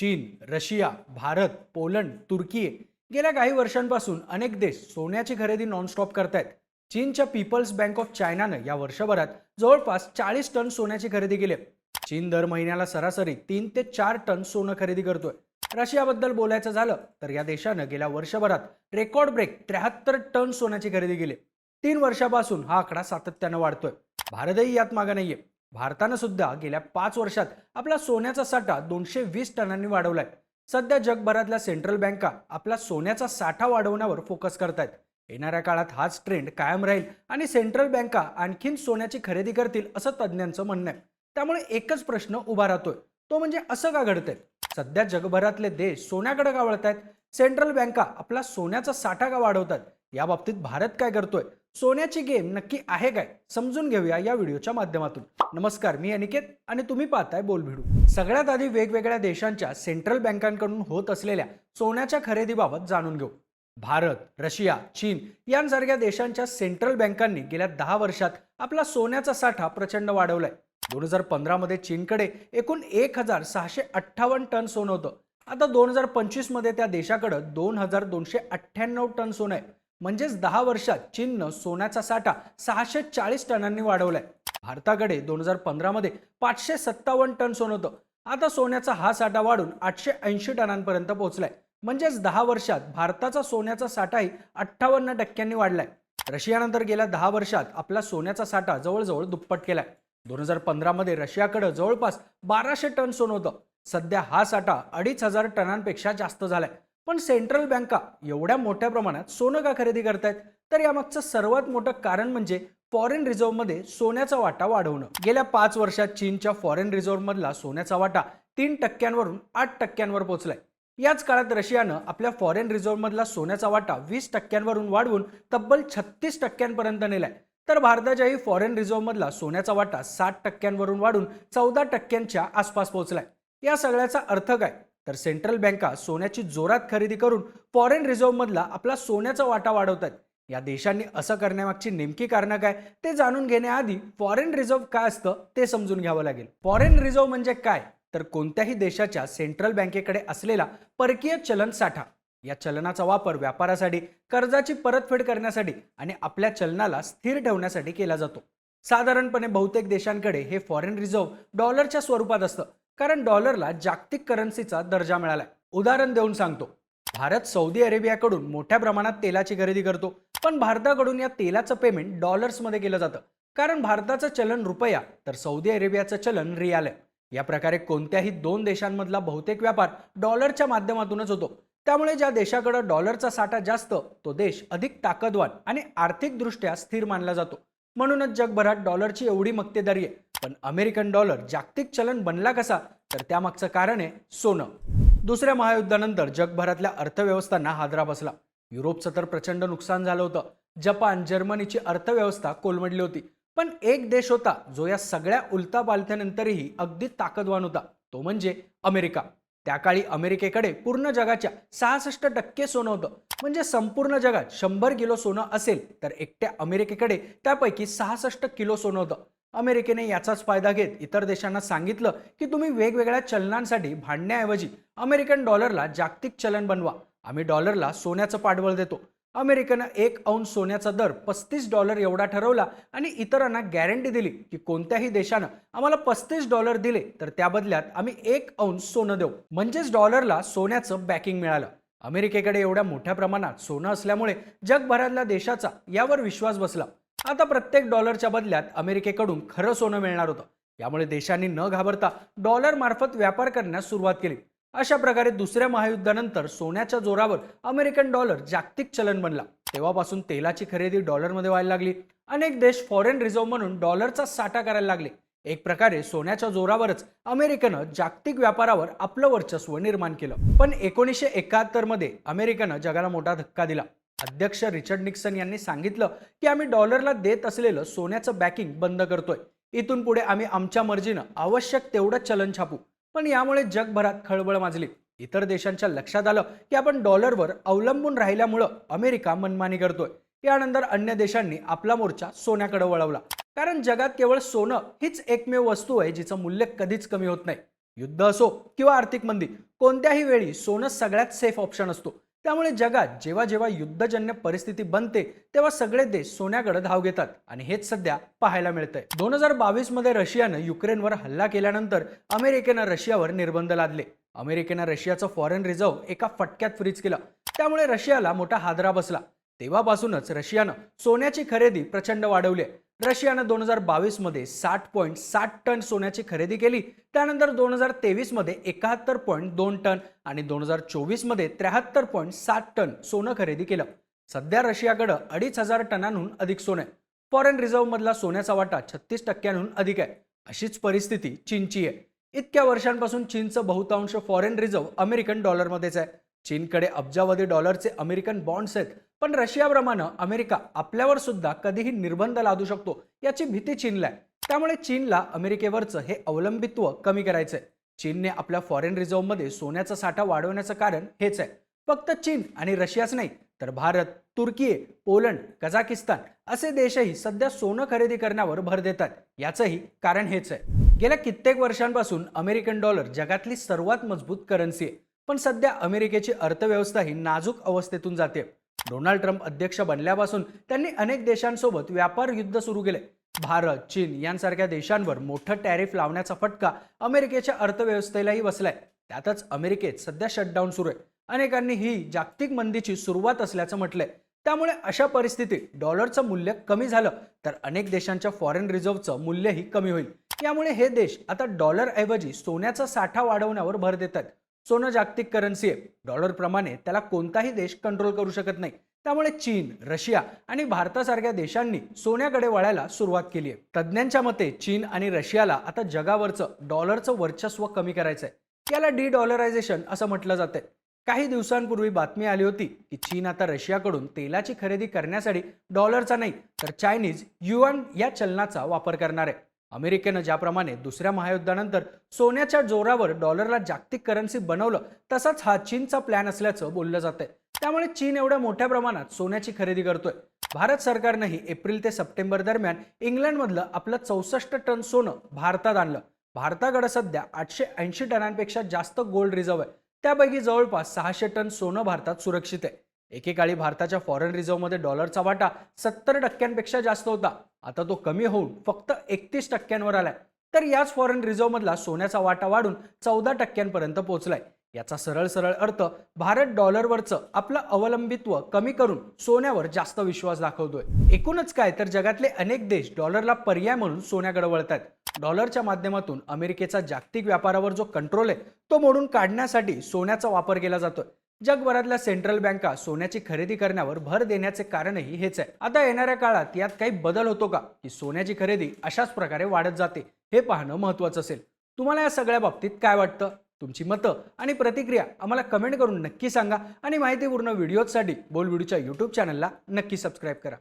चीन Russia Bharat Poland तुर्की गेल्या काही वर्षांपासून अनेक देश सोन्याची खरेदी नॉनस्टॉप करतायत. चीनच्या पीपल्स बँक ऑफ चायनानं या वर्षभरात जवळपास चाळीस टन सोन्याची खरेदी केली चीन दर महिन्याला सरासरी तीन ते चार टन सोनं खरेदी करतोय. रशियाबद्दल बोलायचं झालं तर या देशानं गेल्या वर्षभरात रेकॉर्ड ब्रेक त्र्याहत्तर टन सोन्याची खरेदी केली. तीन वर्षापासून हा आकडा सातत्यानं वाढतोय. भारतही यात मागं नाहीये. भारतानं सुद्धा गेल्या पाच वर्षात आपला सोन्याचा साठा दोनशे वीस टनांनी वाढवलाय. सध्या जगभरातल्या सेंट्रल बँका आपला सोन्याचा साठा वाढवण्यावर फोकस करत आहेत येणाऱ्या काळात हाच ट्रेंड कायम राहील आणि सेंट्रल बँका आणखीन सोन्याची खरेदी करतील असं तज्ज्ञांचं म्हणणं आहे. त्यामुळे एकच प्रश्न उभा राहतोय. तो म्हणजे असं का घडतंय? सध्या जगभरातले देश सोन्याकडे का वळतायत? सेंट्रल बँका आपला सोन्याचा साठा का वाढवतात याबाबतीत भारत काय करतोय? सोन्याची गेम नक्की आहे काय? समजून घेऊया या व्हिडिओच्या माध्यमातून. नमस्कार मी अनिकेत आणि तुम्ही पाहताय बोलभिडू. सगळ्यात आधी वेगवेगळ्या देशांच्या सेंट्रल बँकांकडून होत असलेल्या सोन्याच्या खरेदीबाबत जाणून घेऊ. भारत रशिया चीन यांसारख्या देशांच्या सेंट्रल बँकांनी गेल्या दहा वर्षात आपला सोन्याचा साठा प्रचंड वाढवलाय. दोन हजार पंधरामध्ये चीनकडे एकूण एक हजार सहाशे अठ्ठावन्न टन सोनं होतं. आता दोन हजार पंचवीसमध्ये त्या देशाकडं दोन हजार दोनशे अठ्ठ्याण्णव टन सोनं आहे. म्हणजेच दहा वर्षात चीननं सोन्याचा साठा सहाशे चाळीस टनांनी वाढवलाय. भारताकडे दोन हजार पंधरामध्ये पाचशे सत्तावन्न टन सोनं होतं. आता सोन्याचा हा साठा वाढून आठशे ऐंशी टनांपर्यंत पोहोचलाय. म्हणजेच दहा वर्षात भारताचा सोन्याचा साठाही अठ्ठावन्न टक्क्यांनी वाढलाय. रशियानंतर गेल्या दहा वर्षात आपला सोन्याचा साठा जवळजवळ दुप्पट केलाय. दोन हजार पंधरामध्ये रशियाकडे जवळपास बाराशे टन सोनं होतं. सध्या हा साठा अडीच हजार टनांपेक्षा जास्त झालाय. पण सेंट्रल बँका एवढ्या मोठ्या प्रमाणात सोनं का खरेदी करतायत? तर यामागचं सर्वात मोठं कारण म्हणजे फॉरेन रिझर्व्हमध्ये सोन्याचा वाटा वाढवणं. गेल्या पाच वर्षात चीनच्या फॉरेन रिझर्व्हमधला सोन्याचा वाटा तीन टक्क्यांवरून आठ टक्क्यांवर पोहोचलाय याच काळात रशियानं आपल्या फॉरेन रिझर्व्हमधला सोन्याचा वाटा वीस टक्क्यांवरून वाढवून तब्बल छत्तीस टक्क्यांपर्यंत नेलाय. तर भारताच्याही फॉरेन रिझर्व्हमधला सोन्याचा वाटा साठ टक्क्यांवरून वाढून चौदा टक्क्यांच्या आसपास पोहोचलाय या सगळ्याचा अर्थ काय? तर सेंट्रल बँका सोन्याची जोरात खरेदी करून फॉरेन रिझर्व्हमधला आपला सोन्याचा वाटा वाढवतात. या देशांनी असं करण्यामागची नेमकी कारणं काय ते जाणून घेण्याआधी फॉरेन रिझर्व्ह काय असतं ते समजून घ्यावं लागेल. फॉरेन रिझर्व्ह म्हणजे काय? तर कोणत्याही देशाच्या सेंट्रल बँकेकडे असलेला परकीय चलन साठा. या चलनाचा वापर व्यापारासाठी कर्जाची परतफेड करण्यासाठी आणि आपल्या चलनाला स्थिर ठेवण्यासाठी केला जातो. साधारणपणे बहुतेक देशांकडे हे फॉरेन रिझर्व्ह डॉलरच्या स्वरूपात असतं. कारण डॉलरला जागतिक करन्सीचा दर्जा मिळालाय. उदाहरण देऊन सांगतो. भारत सौदी अरेबियाकडून मोठ्या प्रमाणात तेलाची खरेदी करतो. पण भारताकडून या तेलाचं पेमेंट डॉलर्समध्ये केलं जातं. कारण भारताचं चलन रुपया तर सौदी अरेबियाचं चलन रियाल आहे. या प्रकारे कोणत्याही दोन देशांमधला बहुतेक व्यापार डॉलरच्या माध्यमातूनच होतो. त्यामुळे ज्या देशाकडे डॉलरचा साठा जास्त तो देश अधिक ताकदवान आणि आर्थिकदृष्ट्या स्थिर मानला जातो. म्हणूनच जगभरात डॉलरची एवढी मक्तेदारी आहे. पण अमेरिकन डॉलर जागतिक चलन बनला कसा तर त्यामागचं कारण आहे सोनं. दुसऱ्या महायुद्धानंतर जगभरातल्या अर्थव्यवस्थांना हादरा बसला. युरोपचं तर प्रचंड नुकसान झालं होतं. जपान जर्मनीची अर्थव्यवस्था कोलमडली होती. पण एक देश होता जो या सगळ्या उलतापालथ्यानंतरही अगदी ताकदवान होता तो म्हणजे अमेरिका. त्या काळी अमेरिकेकडे पूर्ण जगाच्या सहासष्ट टक्के सोनं होतं. म्हणजे संपूर्ण जगात शंभर किलो सोनं असेल तर एकट्या अमेरिकेकडे त्यापैकी सहासष्ट किलो सोनं होतं. अमेरिकेने याचाच फायदा घेत इतर देशांना सांगितलं की तुम्ही वेगवेगळ्या चलनांसाठी भांडण्याऐवजी अमेरिकन डॉलरला जागतिक चलन बनवा. आम्ही डॉलरला सोन्याचं पाठबळ देतो. अमेरिकेनं एक औंस सोन्याचा दर पस्तीस डॉलर एवढा ठरवला आणि इतरांना गॅरंटी दिली की कोणत्याही देशानं आम्हाला पस्तीस डॉलर दिले तर त्या बदल्यात आम्ही एक औंस सोनं देऊ. म्हणजेच डॉलरला सोन्याचं बॅकिंग मिळालं. अमेरिकेकडे एवढ्या मोठ्या प्रमाणात सोनं असल्यामुळे जगभरातल्या देशाचा यावर विश्वास बसला. आता प्रत्येक डॉलरच्या बदल्यात अमेरिकेकडून खरं सोनं मिळणार होतं. यामुळे देशांनी न घाबरता डॉलर मार्फत व्यापार करण्यास सुरुवात केली. अशा प्रकारे दुसऱ्या महायुद्धानंतर सोन्याच्या जोरावर अमेरिकन डॉलर जागतिक चलन बनला. तेव्हापासून तेलाची खरेदी डॉलरमध्ये व्हायला लागली. अनेक देश फॉरेन रिझर्व्ह म्हणून डॉलरचा साठा करायला लागले. एक प्रकारे सोन्याच्या जोरावरच अमेरिकेनं जागतिक व्यापारावर आपलं वर्चस्व निर्माण केलं. पण एकोणीसशे एकाहत्तरमध्ये अमेरिकेनं जगाला मोठा धक्का दिला. अध्यक्ष रिचर्ड निक्सन यांनी सांगितलं की आम्ही डॉलरला देत असलेलं सोन्याचं बॅकिंग बंद करतोय. इथून पुढे आम्ही आमच्या मर्जीनं आवश्यक तेवढं चलन छापू. पण यामुळे जगभरात खळबळ माजली. इतर देशांच्या लक्षात आलं की आपण डॉलरवर अवलंबून राहिल्यामुळं अमेरिका मनमानी करतोय. यानंतर अन्य देशांनी आपला मोर्चा सोन्याकडे वळवला. कारण जगात केवळ सोनं हीच एकमेव वस्तू आहे जिचं मूल्य कधीच कमी होत नाही. युद्ध असो किंवा आर्थिक मंदी कोणत्याही वेळी सोनं सगळ्यात सेफ ऑप्शन असतो. त्यामुळे जगात जेव्हा जेव्हा युद्धजन्य परिस्थिती बनते तेव्हा सगळे देश सोन्याकडे धाव घेतात आणि हेच सध्या पाहायला मिळतंय. दोन हजार बावीसमध्ये रशियानं युक्रेनवर हल्ला केल्यानंतर अमेरिकेनं रशियावर निर्बंध लादले. अमेरिकेनं रशियाचं फॉरेन रिझर्व्ह एका फटक्यात फ्रीज केलं. त्यामुळे रशियाला मोठा हादरा बसला. तेव्हापासूनच रशियानं सोन्याची खरेदी प्रचंड वाढवली आहे. रशियानं दोन हजार बावीसमध्ये साठ पॉईंट साठ टन सोन्याची खरेदी केली. त्यानंतर दोन हजार तेवीसमध्ये एकाहत्तर पॉईंट दोन टन आणि दोन हजार चोवीसमध्ये त्र्याहत्तर पॉईंट सात टन सोनं खरेदी केलं. सध्या रशियाकडं अडीच हजार टनांहून अधिक सोनं आहे. फॉरेन रिझर्व्हमधला सोन्याचा वाटा छत्तीस टक्क्यांहून अधिक आहे. अशीच परिस्थिती चीनची आहे. इतक्या वर्षांपासून चीनचं बहुतांश फॉरेन रिझर्व्ह अमेरिकन डॉलरमध्येच आहे. चीनकडे अब्जावधी डॉलरचे अमेरिकन बॉन्ड्स आहेत. पण रशियाप्रमाणे अमेरिका आपल्यावर सुद्धा कधीही निर्बंध लादू शकतो याची भीती चीनला आहे. त्यामुळे चीनला अमेरिकेवरचं हे अवलंबित्व कमी करायचंय. चीनने आपल्या फॉरेन रिझर्व्हमध्ये सोन्याचा साठा वाढवण्याचं कारण हेच आहे. फक्त चीन आणि रशियाच नाही तर भारत तुर्की पोलंड कझाकिस्तान असे देशही सध्या सोनं खरेदी करण्यावर भर देतात. याचंही कारण हेच आहे. गेल्या कित्येक वर्षांपासून अमेरिकन डॉलर जगातली सर्वात मजबूत करन्सी आहे. पण सध्या अमेरिकेची अर्थव्यवस्था ही नाजूक अवस्थेतून जाते. डोनाल्ड ट्रम्प अध्यक्ष बनल्यापासून त्यांनी अनेक देशांसोबत व्यापार युद्ध सुरू केले. भारत चीन यांसारख्या देशांवर मोठं टॅरिफ लावण्याचा फटका अमेरिकेच्या अर्थव्यवस्थेलाही बसलाय. त्यातच अमेरिकेत सध्या शटडाऊन सुरू आहे. अनेकांनी ही जागतिक मंदीची सुरुवात असल्याचं म्हटलंय. त्यामुळे अशा परिस्थितीत डॉलरचं मूल्य कमी झालं तर अनेक देशांच्या फॉरेन रिझर्व्हचं मूल्यही कमी होईल. यामुळे हे देश आता डॉलरऐवजी सोन्याचा साठा वाढवण्यावर भर देतात. सोनं जागतिक करन्सी आहे डॉलरप्रमाणे त्याला कोणताही देश कंट्रोल करू शकत नाही. त्यामुळे चीन रशिया आणि भारतासारख्या देशांनी सोन्याकडे वळायला सुरुवात केली आहे तज्ज्ञांच्या मते चीन आणि रशियाला आता जगावरचं डॉलरचं वर्चस्व कमी करायचं आहे याला डी डॉलरायझेशन असं म्हटलं जातंय. काही दिवसांपूर्वी बातमी आली होती की चीन आता रशियाकडून तेलाची खरेदी करण्यासाठी डॉलरचा नाही तर चायनीज युआन या चलनाचा वापर करणार आहे. अमेरिकेनं ज्याप्रमाणे दुसऱ्या महायुद्धानंतर सोन्याच्या जोरावर डॉलरला जागतिक करन्सी बनवलं तसाच हा चीनचा प्लॅन असल्याचं बोललं जातंय. त्यामुळे चीन एवढ्या मोठ्या प्रमाणात सोन्याची खरेदी करतोय. भारत सरकारनंही एप्रिल ते सप्टेंबर दरम्यान इंग्लंडमधलं आपलं चौसष्ट टन सोनं भारतात आणलं. भारताकडे सध्या आठशे ऐंशी टनांपेक्षा जास्त गोल्ड रिझर्व्ह आहे. त्यापैकी जवळपास सहाशे टन सोनं भारतात सुरक्षित आहे. एकेकाळी भारताच्या फॉरेन रिझर्व्हमध्ये डॉलरचा वाटा सत्तर टक्क्यांपेक्षा जास्त होता. आता तो कमी होऊन फक्त एकतीस टक्क्यांवर आलाय. तर याच फॉरेन रिझर्व्हमधला सोन्याचा वाटा वाढून चौदा टक्क्यांपर्यंत पोहोचलाय याचा सरळ सरळ अर्थ भारत डॉलरवरचं आपलं अवलंबित्व कमी करून सोन्यावर जास्त विश्वास दाखवतोय. एकूणच काय तर जगातले अनेक देश डॉलरला पर्याय म्हणून सोन्याकडे वळतात डॉलरच्या माध्यमातून अमेरिकेचा जागतिक व्यापारावर जो कंट्रोल आहे तो मोडून काढण्यासाठी सोन्याचा वापर केला जातोय. जगभरातल्या सेंट्रल बँका सोन्याची खरेदी करण्यावर भर देण्याचे कारणही हेच आहे. आता येणाऱ्या काळात यात काही बदल होतो का? की सोन्याची खरेदी अशाच प्रकारे वाढत जाते हे पाहणं महत्वाचं असेल. तुम्हाला या सगळ्या बाबतीत काय वाटतं? तुमची मतं आणि प्रतिक्रिया आम्हाला कमेंट करून नक्की सांगा आणि माहितीपूर्ण व्हिडिओजसाठी बोल व्हिडिओच्या यूट्यूब चॅनलला नक्की सबस्क्राईब करा.